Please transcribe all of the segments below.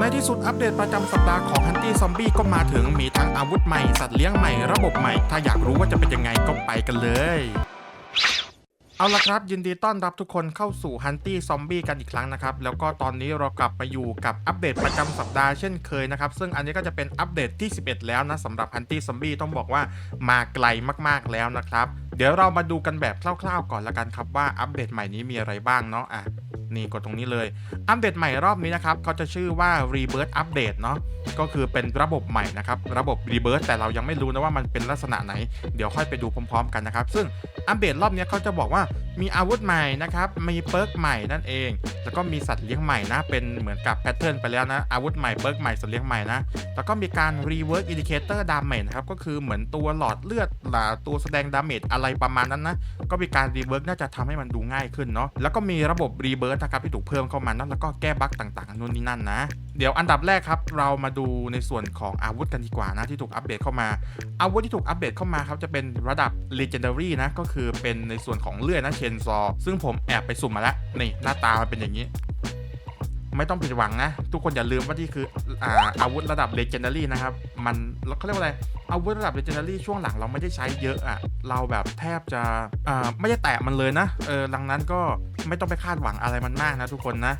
ในที่สุดอัปเดตประจำสัปดาห์ของฮันตี้ซอมบี้ก็มาถึงมีทั้งอาวุธใหม่ สัตว์เลี้ยงใหม่ระบบใหม่ ถ้าอยากรู้ว่าจะเป็นยังไงก็ไปกันเลย เอาละครับ ยินดีต้อนรับทุกคนเข้าสู่ฮันตี้ซอมบี้กันอีกครั้งนะครับ แล้วก็ตอนนี้เรากลับมาอยู่กับอัปเดตประจำสัปดาห์เช่นเคยนะครับ ซึ่งอันนี้ก็จะเป็นอัปเดตที่ 11 แล้วนะสำหรับฮันตี้ซอมบี้ต้องบอกว่ามาไกลมากๆแล้วนะครับ เดี๋ยวเรามาดูกันแบบคร่าวๆ ก่อนละกันครับว่าอัปเดตใหม่นี้มีอะไรบ้างเนาะอะ นี่กดตรงนี้เลย อัปเดตใหม่รอบนี้นะครับเขาจะชื่อว่า Rebirth Update เนาะก็คือเป็นระบบใหม่นะครับ ระบบ Rebirth แต่เรายังไม่รู้นะว่ามันเป็นลักษณะไหน เดี๋ยวค่อยไปดูพร้อม ๆ กันนะครับ ซึ่งอัปเดตรอบนี้เขาจะบอกว่ามีอาวุธใหม่นะครับ มีเปิร์กใหม่นั่นเอง แล้วก็มีสัตว์เลี้ยงใหม่นะ เป็นเหมือนกับแพทเทิร์นไปแล้วนะ อาวุธใหม่เปิร์กใหม่สัตว์เลี้ยงใหม่นะ แล้วก็มีการ rework indicator damage นะครับ ก็คือเหมือนตัวหลอดเลือดหลาตัวแสดง damage อะไรประมาณนั้นนะ ก็มีการ rework น่าจะทำให้มันดูง่ายขึ้นเนาะ แล้วก็มีระบบ rebirth นะครับที่ถูกเพิ่มเข้ามานะแล้วก็แก้บั๊กต่างๆนู่นนี่นั่นนะ เดี๋ยวอันดับแรกครับ เรามาดูในส่วนของอาวุธกันดีกว่านะที่ถูกอัปเดตเข้ามา อาวุธที่ถูกอัปเดตเข้ามาครับจะเป็นระดับ legendary นะก็คือเป็นในส่วนของเลื่อยนะเชนซอ ซึ่งผมแอบไปสุ่มมาแล้วนี่หน้าตามันเป็นอย่างนี้ไม่ต้องผิดหวังนะ ทุกคนอย่าลืมว่านี่คืออาอาวุธระดับ legendary นะครับ มัน เขาเรียกว่าอะไรอาวุธระดับ legendary ช่วงหลังเราไม่ได้ใช้เยอะอะเราแบบแทบจะอ่าไม่ได้แตะมันเลยนะเออดังนั้นก็ไม่ต้องไปคาดหวังอะไรมันมากนะทุกคนนะ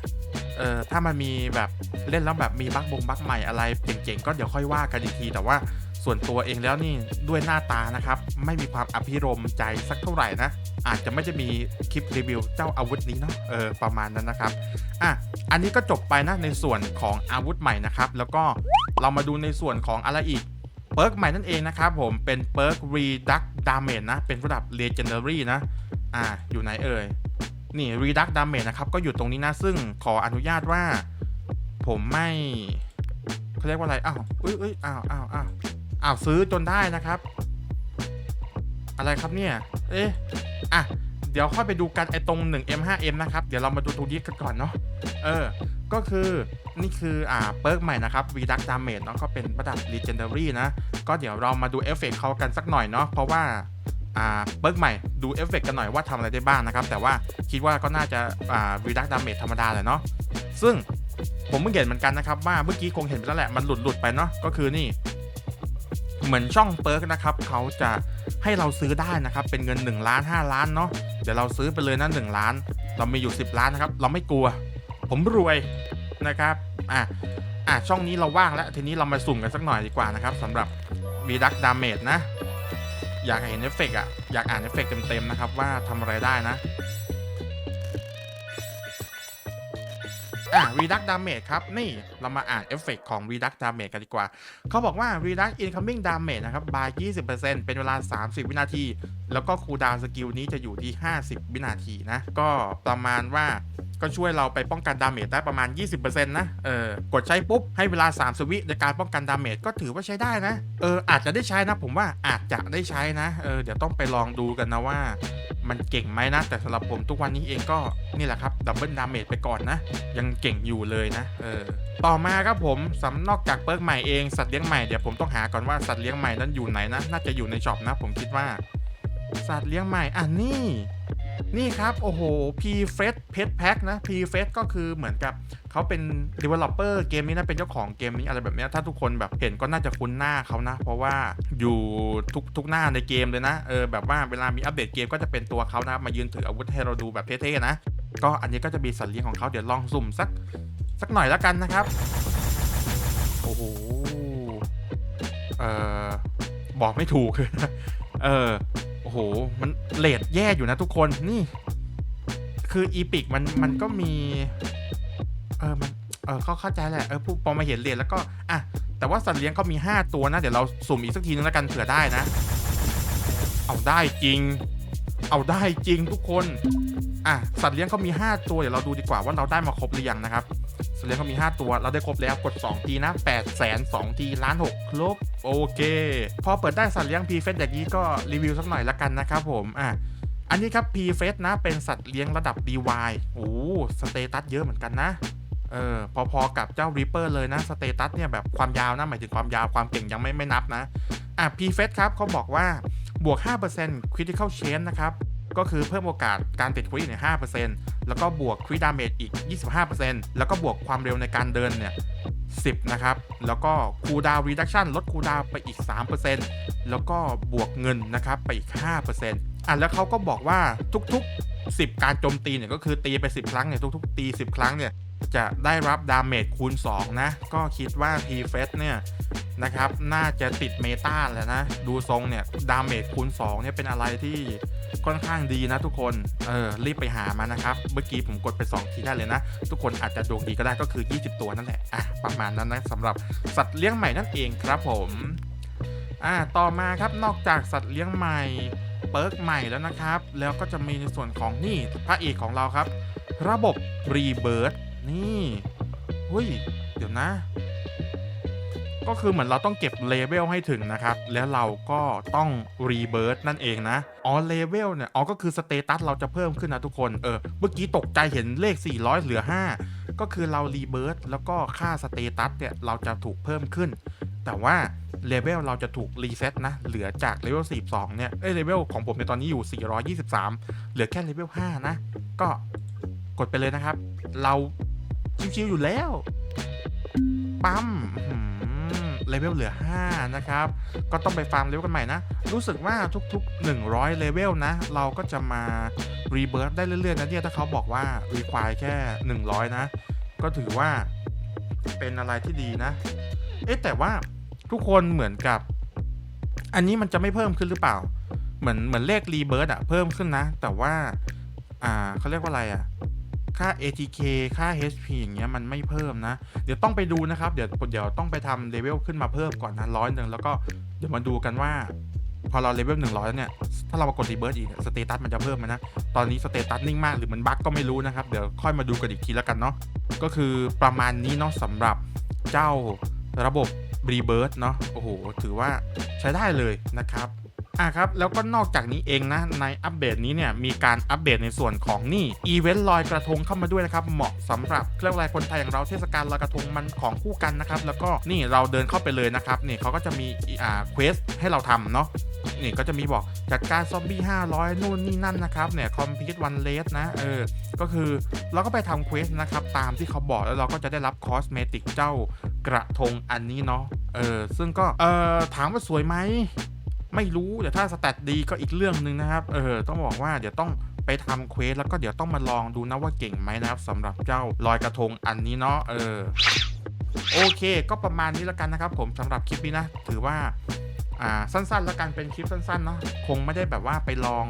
เออถ้ามันมีแบบเล่นแล้วแบบมีบั๊กบงบั๊กใหม่อะไรเจ๋งๆก็เดี๋ยวค่อยว่ากันอีกทีแต่ว่าส่วนตัวเองแล้วนี่ด้วยหน้าตานะครับ ไม่มีความอภิรมใจสักเท่าไหร่นะ อาจจะไม่จะมีคลิปรีวิวเจ้าอาวุธนี้เนาะเออประมาณนั้นนะครับอะอันนี้ก็จบไปนะในส่วนของอาวุธใหม่นะครับ แล้วก็เรามาดูในส่วนของอะไรอีก เปิร์กใหม่นั่นเองนะครับผมเป็นเปิร์ก Reduct Damage นะ เป็นระดับ Legendary นะอ่าอยู่ไหนเอ่ยนี่ Reduct Damage นะครับก็อยู่ตรงนี้นะ ซึ่งขออนุญาตว่า ผมไม่เขาเรียกว่าอะไรอ้าวเอ้ยเอ้ยอ้าวอ้าวอ้าวอ้าวซื้อจนได้นะครับ อะไรครับเนี่ย เอ๊ะอะเดี๋ยวค่อยไปดูกันไอตรง 1M5M นะครับ เดี๋ยวเรามาดูตรงนี้กันก่อนเนาะเออ ก็คือนี่คืออ่าเปิร์กใหม่นะครับ Reduct Damage เนาะก็เป็นระดับ Legendary นะ ก็เดี๋ยวเรามาดูเอฟเฟกต์เขากันสักหน่อยเนาะเพราะว่าอ่าเปิร์กใหม่ดูเอฟเฟกต์กันหน่อยว่าทำอะไรได้บ้างนะครับ แต่ว่าคิดว่าก็น่าจะอ่า Reduct Damage ธรรมดาแหละเนาะซึ่งผมเพิ่งเห็นเหมือนกันนะครับ ว่าเมื่อกี้คงเห็นไปแล้วแหละมันหลุดหลุดไปเนาะก็คือนี่เหมือนช่องเปิร์กนะครับเขาจะให้เราซื้อได้นะครับ เป็นเงิน1ล้าน5ล้านเนาะเดี๋ยวเราซื้อไปเลยนะ1ล้าน เรามีอยู่ 10 ล้านนะครับ เราไม่กลัว ผมรวยนะครับอะอะช่องนี้เราว่างแล้ว ทีนี้เรามาสุ่มกันสักหน่อยดีกว่านะครับสำหรับ Reduct Damage นะ อยากเห็นเอฟเฟกต์อะ อยากอ่านเอฟเฟกต์เต็มๆนะครับว่าทำอะไรได้นะอะ Reduct Damage ครับ นี่เรามาอ่านเอฟเฟกต์ของ Reduct Damage กันดีกว่า เขาบอกว่า Reduct Incoming Damage นะครับ by 20%เป็นเวลา 30 วินาทีแล้วก็คูลดาวสกิลนี้จะอยู่ที่ 50 วินาทีนะ ก็ประมาณว่าก็ช่วยเราไปป้องกันดาเมจได้ประมาณ 20%นะ เออ กดใช้ปุ๊บ ให้เวลา30วิในการป้องกันดาเมจก็ถือว่าใช้ได้นะ เออ อาจจะได้ใช้นะ ผมว่าอาจจะได้ใช้นะ เออ เดี๋ยวต้องไปลองดูกันนะว่า มันเก่งไหมนะ แต่สำหรับผมทุกวันนี้เองก็นี่แหละครับ ดับเบิลดาเมจไปก่อนนะ ยังเก่งอยู่เลยนะ เออ ต่อมาครับผมสำนอกจากเปิร์กใหม่เอง สัตว์เลี้ยงใหม่ เดี๋ยวผมต้องหาก่อนว่าสัตว์เลี้ยงใหม่นั้นอยู่ไหนนะ น่าจะอยู่ในช็อปนะ ผมคิดว่า สัตว์เลี้ยงใหม่ อะนี่ นี่ครับ โอ้โห P f e t Pet Pack นะ P f e t ก็คือเหมือนกับเขาเป็น developer เกมนี้นะ เป็นเจ้าของเกมนี้อะไรแบบนี้ ถ้าทุกคนแบบเห็นก็น่าจะคุ้นหน้าเขานะ เพราะว่าอยู่ทุกทุกหน้าในเกมเลยนะ เออ แบบว่าเวลามีอัปเดตเกมก็จะเป็นตัวเขานะ มายืนถืออาวุธให้เราดูแบบเท่ๆนะ ก็อันนี้ก็จะมีสัตว์เลี้ยงของเขาเดี๋ยวลองสุ่มสักสักหน่อยแล้วกันนะครับ โอ้โห เออบอกไม่ถูก เออโอ้โห มันเลดแย่อยู่นะทุกคนนี่ คืออีพิกมันมันก็มี เออมันเออเขาเข้าใจแหละเออผู้พอมาเห็นเลดแล้วก็อะแต่ว่าสัตว์เลี้ยงเขามี 5 ตัวนะ เดี๋ยวเราสุ่มอีกสักทีนึงแล้วกันเผื่อได้นะ เอาได้จริง เอาได้จริงทุกคน อะ สัตว์เลี้ยงเขามี 5 ตัว เดี๋ยวเราดูดีกว่าว่าเราได้มาครบหรือยังนะครับ สัตว์เลี้ยงเขามี 5 ตัว เราได้ครบแล้วกด 2 ทีนะ8แสน2ทีล้าน6ครบ โอเค พอเปิดได้สัตว์เลี้ยง p ีเฟสอย่างนี้ก็รีวิวสักหน่อยละกันนะครับผมอะอันนี้ครับ p ีเฟสนะเป็นสัตว์เลี้ยงระดับ DY โอ้สเตตัสเยอะเหมือนกันนะเออพอๆกับเจ้า Reaper เลยนะสเตตัสเนี่ยแบบความยาวนะหมายถึงความยาวความเก่งยังไม่ไม่นับนะอะ p ีเฟสครับเขาบอกว่าบวก 5% critical chance นะครับ ก็คือเพิ่มโอกาสการติดคริเนี่ย5%แล้วก็บวกคริดาเมจอีก25%แล้วก็บวกความเร็วในการเดินเนี่ย10นะครับ แล้วก็คูดาวรีดักชันลดคูดาวไปอีก3%แล้วก็บวกเงินนะครับไปอีก5%อะแล้วเขาก็บอกว่าทุกๆ 10 การโจมตีเนี่ยก็คือตีไป 10 ครั้งเนี่ยทุกๆ ตี 10 ครั้งเนี่ยจะได้รับดาเมจคูณ 2 นะ ก็คิดว่า t f e s เนี่ย นะครับ น่าจะติดเมตาแล้วนะ ดูทรงเนี่ย ดาเมจคูณ2เนี่ยเป็นอะไรที่ค่อนข้างดีนะทุกคน เออ รีบไปหามานะครับ เมื่อกี้ผมกดไป 2 ทีได้เลยนะ ทุกคนอาจจะดวงดีก็ได้ก็คือ 20 ตัวนั่นแหละ อะ ประมาณนั้นนะสำหรับสัตว์เลี้ยงใหม่นั่นเองครับผม อ่า ต่อมาครับ นอกจากสัตว์เลี้ยงใหม่เปิร์กใหม่แล้วนะครับ แล้วก็จะมีในส่วนของนี่พระเอกของเราครับ ระบบรีเบิร์นี่หุ้ย เดี๋ยวนะ ก็คือเหมือนเราต้องเก็บเลเวลให้ถึงนะครับ แล้วเราก็ต้องรีเบิร์ตนั่นเองนะ อ๋อเลเวลเนี่ย อ๋อก็คือสเตตัสเราจะเพิ่มขึ้นนะทุกคน เออ เมื่อกี้ตกใจเห็นเลข 400 เหลือ 5 ก็คือเรารีเบิร์ตแล้วก็ค่าสเตตัสเนี่ย เราจะถูกเพิ่มขึ้น แต่ว่าเลเวลเราจะถูกรีเซ็ตนะ เหลือจากเลเวล 42 เนี่ย เอ้ยเลเวลของผมในตอนนี้อยู่ 423 เหลือแค่เลเวล 5 นะ ก็กดไปเลยนะครับ เราชิวๆอยู่แล้ว ปั๊ม เลเวลเหลือ 5 นะครับ ก็ต้องไปฟาร์มเลเวลกันใหม่นะ รู้สึกว่าทุกๆ 100 เลเวลนะ เราก็จะมารีเบิร์ตได้เรื่อยๆนะเนี่ยถ้าเขาบอกว่ารีควายแค่ 100 นะ ก็ถือว่าเป็นอะไรที่ดีนะ เอ๊ะแต่ว่าทุกคนเหมือนกับ อันนี้มันจะไม่เพิ่มขึ้นหรือเปล่า เหมือนเหมือนเลขรีเบิร์ตอะเพิ่มขึ้นนะ แต่ว่า อ่าเขาเรียกว่าอะไรอะ ค่า ATK ค่า HP อย่างเงี้ยมันไม่เพิ่มนะ เดี๋ยวต้องไปดูนะครับ เดี๋ยวเดี๋ยวต้องไปทำเลเวลขึ้นมาเพิ่มก่อนนะร้อยหนึ่งแล้วก็เดี๋ยวมาดูกันว่า พอเราเลเวลหนึ่งร้อยเนี่ย ถ้าเรามากดรีเบิร์ตอีกสเตตัสมันจะเพิ่มไหมนะ ตอนนี้สเตตัสนิ่งมากหรือมันบั๊กก็ไม่รู้นะครับ เดี๋ยวค่อยมาดูกันอีกทีแล้วกันเนาะ ก็คือประมาณนี้เนาะสำหรับเจ้าระบบรีเบิร์ตเนาะ โอ้โห ถือว่าใช้ได้เลยนะครับ อะครับ แล้วก็นอกจากนี้เองนะ ในอัปเดตนี้เนี่ย มีการอัปเดตในส่วนของนี่อีเวนต์ลอยกระทงเข้ามาด้วยนะครับ เหมาะสำหรับเครื่องรายคนไทยอย่างเราเทศกาลลอยกระทงมันของคู่กันนะครับ แล้วก็นี่เราเดินเข้าไปเลยนะครับนี่เขาก็จะมีอ่าเควสให้เราทำเนาะนี่ก็จะมีบอกจัดการซอมบี้500 นู่นนี่นั่นนะครับเนี่ยคอมพิวต์วันเลสนะเออก็คือเราก็ไปทำเควสนะครับ ตามที่เขาบอกแล้วเราก็จะได้รับคอสเมติกเจ้ากระทงอันนี้เนาะเออซึ่งก็เออถามว่าสวยไหม ไม่รู้แต่ถ้าสแตทดีก็อีกเรื่องหนึ่งนะครับ เออ ต้องบอกว่าเดี๋ยวต้องไปทำเควสแล้วก็เดี๋ยวต้องมาลองดูนะว่าเก่งไหมนะครับสำหรับเจ้าลอยกระทงอันนี้เนาะเออ โอเค ก็ประมาณนี้แล้วกันนะครับ ผมสำหรับคลิปนี้นะ ถือว่าอ่าสั้นๆ แล้วกันเป็นคลิปสั้นๆเนาะคงไม่ได้แบบว่าไปลอง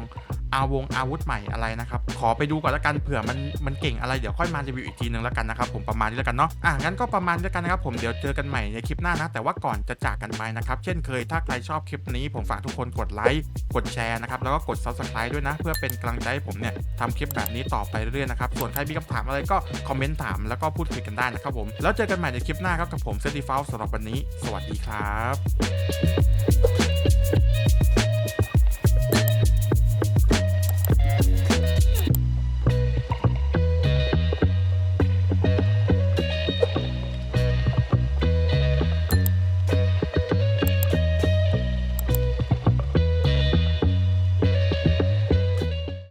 อาวงอาวุธใหม่อะไรนะครับ ขอไปดูก่อนล้วกันเผื่อมันมันเก่งอะไรเดี๋ยวค่อยมารีวิวอีกทีนึงล้วกันนะครับผมประมาณนี้ล้วกันเนาะอะงั้นก็ประมาณนี้ล้วกันนะครับผมเดี๋ยวเจอกันใหม่ในคลิปหน้านะ แต่ว่าก่อนจะจากกันไปนะครับเช่นเคยถ้าใครชอบคลิปนี้ ผมฝากทุกคนกดไลค์กดแชร์นะครับแล้วก็กด subscribe ด้วยนะ เพื่อเป็นกำลังใจให้ผมเนี่ยทำคลิปแบบนี้ต่อไปเรื่อยๆนะครับส่วนใครมีคำถามอะไรก็คอมเมนต์ถามแล้วก็พูดคุยกันได้นะครับผมแล้วเจอกันใหม่ในคลิปหน้าครับกับผมเซติฟาสำหรับวันนี้ สวัสดีครับ